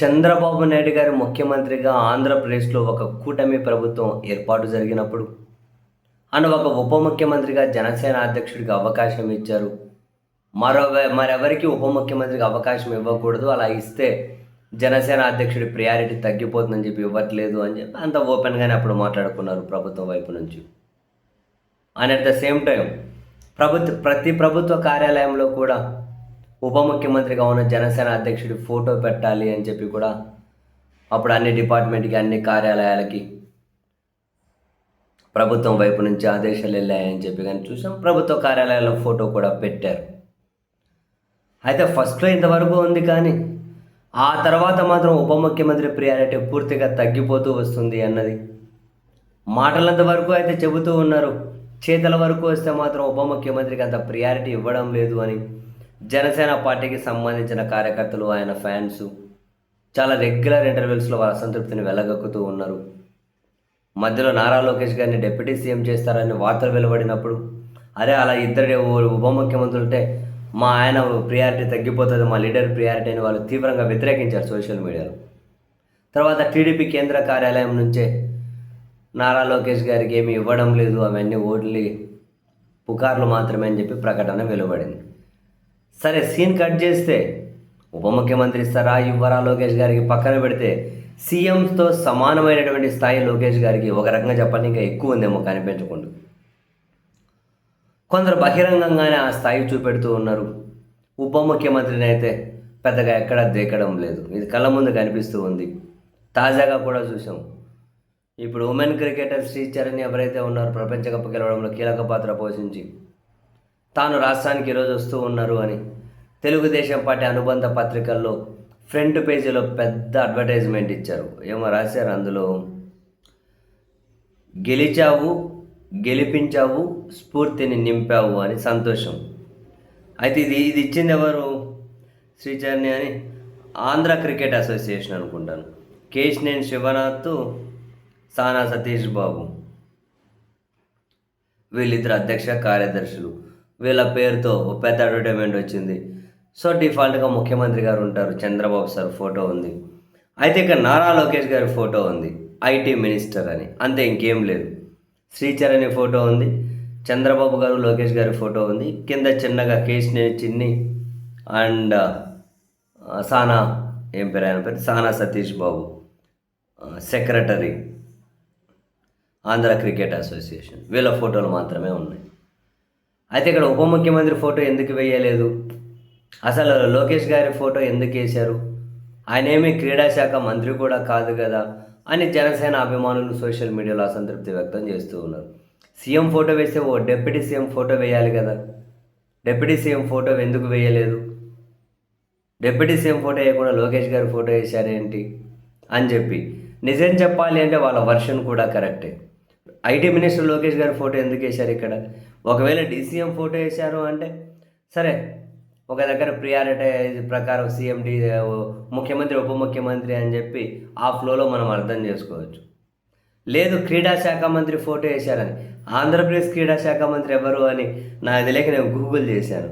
చంద్రబాబు నాయుడు గారు ముఖ్యమంత్రిగా ఆంధ్రప్రదేశ్లో ఒక కూటమి ప్రభుత్వం ఏర్పాటు జరిగినప్పుడు అండ్ ఒక ఉప ముఖ్యమంత్రిగా జనసేన అధ్యక్షుడికి అవకాశం ఇచ్చారు. మరో మరెవరికి ఉప ముఖ్యమంత్రికి అవకాశం ఇవ్వకూడదు అలా ఇస్తే జనసేన అధ్యక్షుడి ప్రియారిటీ తగ్గిపోతుందని చెప్పి ఇవ్వట్లేదు అని చెప్పి అంత ఓపెన్గానే అప్పుడు మాట్లాడుకున్నారు ప్రభుత్వం వైపు నుంచి. And at the same time ప్రభుత్వ ప్రతి ప్రభుత్వ కార్యాలయంలో కూడా ఉప ముఖ్యమంత్రిగా ఉన్న జనసేన అధ్యక్షుడి ఫోటో పెట్టాలి అని చెప్పి కూడా అప్పుడు అన్ని డిపార్ట్మెంట్కి అన్ని కార్యాలయాలకి ప్రభుత్వం వైపు నుంచి ఆదేశాలు వెళ్ళాయని చెప్పి కానీ చూసాం. ప్రభుత్వ కార్యాలయాల్లో ఫోటో కూడా పెట్టారు. అయితే ఫస్ట్లో ఇంతవరకు ఉంది కానీ ఆ తర్వాత మాత్రం ఉప ముఖ్యమంత్రి ప్రియారిటీ పూర్తిగా తగ్గిపోతూ వస్తుంది అన్నది మాటలంత వరకు అయితే చెబుతూ ఉన్నారు. చేతల వరకు వస్తే మాత్రం ఉప ముఖ్యమంత్రికి అంత ప్రియారిటీ ఇవ్వడం లేదు అని జనసేన పార్టీకి సంబంధించిన కార్యకర్తలు ఆయన ఫ్యాన్స్ చాలా రెగ్యులర్ ఇంటర్వ్యూస్లో వాళ్ళ అసంతృప్తిని వెళ్ళగక్కుతూ ఉన్నారు. మధ్యలో నారా లోకేష్ గారిని డిప్యూటీ సీఎం చేస్తారని వార్తలు వెలువడినప్పుడు అరే అలా ఇద్దరు ఉప ముఖ్యమంత్రులు ఉంటే మా ఆయన ప్రియారిటీ తగ్గిపోతుంది మా లీడర్ ప్రియారిటీ అని వాళ్ళు తీవ్రంగా వ్యతిరేకించారు సోషల్ మీడియాలో. తర్వాత టీడీపీ కేంద్ర కార్యాలయం నుంచే నారా లోకేష్ గారికి ఏమి ఇవ్వడం లేదు అవన్నీ ఓట్లీ పుకార్లు మాత్రమే అని చెప్పి ప్రకటన వెలువడింది. సరే సీన్ కట్ చేస్తే ఉప ముఖ్యమంత్రి సరా యువరా లోకేష్ గారికి పక్కన పెడితే సీఎంతో సమానమైనటువంటి స్థాయి లోకేష్ గారికి ఒక రకంగా చెప్పాలి ఇంకా ఎక్కువ ఉందేమో కనిపించకుండా. కొందరు బహిరంగంగానే ఆ స్థాయి చూపెడుతూ ఉన్నారు. ఉప ముఖ్యమంత్రిని అయితే పెద్దగా ఎక్కడ దేకడం లేదు. ఇది కళ్ళ ముందు కనిపిస్తూ ఉంది. తాజాగా కూడా చూసాం ఇప్పుడు ఉమెన్ క్రికెటర్ శ్రీచరణ్ ఎవరైతే ఉన్నారో ప్రపంచ కప్ గెలవడంలో కీలక పాత్ర పోషించి తాను రాష్ట్రానికి ఈరోజు వస్తూ ఉన్నారు అని తెలుగుదేశం పార్టీ అనుబంధ పత్రికల్లో ఫ్రంట్ పేజీలో పెద్ద అడ్వర్టైజ్మెంట్ ఇచ్చారు. ఏమో రాశారు అందులో? గెలిచావు గెలిపించావు స్ఫూర్తిని నింపావు అని సంతోషం. అయితే ఇది ఇది ఇచ్చింది ఎవరు? శ్రీచరణి అని ఆంధ్ర క్రికెట్ అసోసియేషన్ అనుకుంటాను. కేశినేని శివనాథ్ సానా సతీష్ బాబు. వీళ్ళిద్దరు అధ్యక్ష కార్యదర్శులు. వీళ్ళ పేరుతో ఒక పెద్ద అడ్వర్టైజ్మెంట్ వచ్చింది. సో డిఫాల్ట్గా ముఖ్యమంత్రి గారు ఉంటారు చంద్రబాబు సార్ ఫోటో ఉంది. అయితే ఇక్కడ నారా లోకేష్ గారి ఫోటో ఉంది ఐటీ మినిస్టర్ అని. అంతే ఇంకేం లేదు. శ్రీచరణి ఫోటో ఉంది చంద్రబాబు గారు లోకేష్ గారి ఫోటో ఉంది. కింద చిన్నగా కేశినేని చిన్ని అండ్ సానా ఏం పేరు ఆయన పేరు? Sana Satish Babu secretary Andhra cricket association వీళ్ళ ఫోటోలు మాత్రమే ఉన్నాయి. అయితే ఇక్కడ ఉప ముఖ్యమంత్రి ఫోటో ఎందుకు వేయలేదు? అసలు లోకేష్ గారి ఫోటో ఎందుకు వేశారు? ఆయన ఏమి క్రీడా శాఖ మంత్రి కూడా కాదు కదా అని జనసేన అభిమానులు సోషల్ మీడియాలో అసంతృప్తి వ్యక్తం చేస్తూ ఉన్నారు. సీఎం ఫోటో వేస్తే ఓ డిప్యూటీ సీఎం ఫోటో వేయాలి కదా? డిప్యూటీ సీఎం ఫోటో ఎందుకు వేయలేదు? డిప్యూటీ సీఎం ఫోటో వేయకుండా లోకేష్ గారి ఫోటో వేశారేంటి? అని చెప్పి. నిజం చెప్పాలి అంటే వాళ్ళ వర్షన్ కూడా కరెక్టే. ఐటీ మినిస్టర్ లోకేష్ గారి ఫోటో ఎందుకు వేశారు ఇక్కడ? ఒకవేళ డీసీఎం ఫోటో వేశారు అంటే సరే ఒక దగ్గర ప్రియారిటైజ్ ప్రకారం సీఎం డి ముఖ్యమంత్రి ఉప ముఖ్యమంత్రి అని చెప్పి ఆ ఫ్లోలో మనం అర్థం చేసుకోవచ్చు. లేదు క్రీడా శాఖ మంత్రి ఫోటో వేశారని ఆంధ్రప్రదేశ్ క్రీడా శాఖ మంత్రి ఎవరు అని నాకు తెలియక నేను గూగుల్ చేశాను.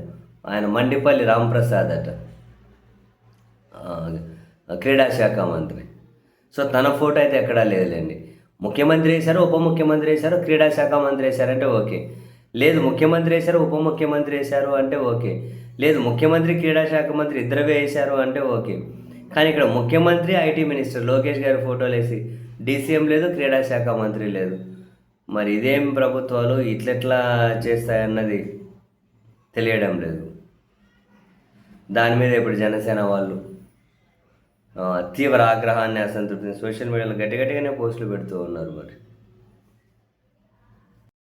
ఆయన మండిపల్లి రాంప్రసాద్ అట. క్రీడా శాఖ మంత్రి. సో తన ఫోటో అయితే ఎక్కడా లేదులేండి. ముఖ్యమంత్రి వేశారు ఉప ముఖ్యమంత్రి వేశారు క్రీడా శాఖ మంత్రి వేశారంటే ఓకే. లేదు ముఖ్యమంత్రి వేశారు ఉప ముఖ్యమంత్రి వేశారు అంటే ఓకే. లేదు ముఖ్యమంత్రి క్రీడా శాఖ మంత్రి ఇద్దరు వేశారు అంటే ఓకే. కానీ ఇక్కడ ముఖ్యమంత్రి ఐటీ మినిస్టర్ లోకేష్ గారి ఫోటోలు వేసి డీసీఎం లేదు క్రీడా శాఖ మంత్రి లేదు. మరి ఇదేం ప్రభుత్వాలు? ఇట్లెట్లా చేస్తాయన్నది తెలియడం లేదు. దాని మీద ఇప్పుడు జనసేన వాళ్ళు తీవ్ర ఆగ్రహాన్ని అసంతృప్తిని సోషల్ మీడియాలో గట్టి గట్టిగానే పోస్టులు పెడుతూ ఉన్నారు మరి.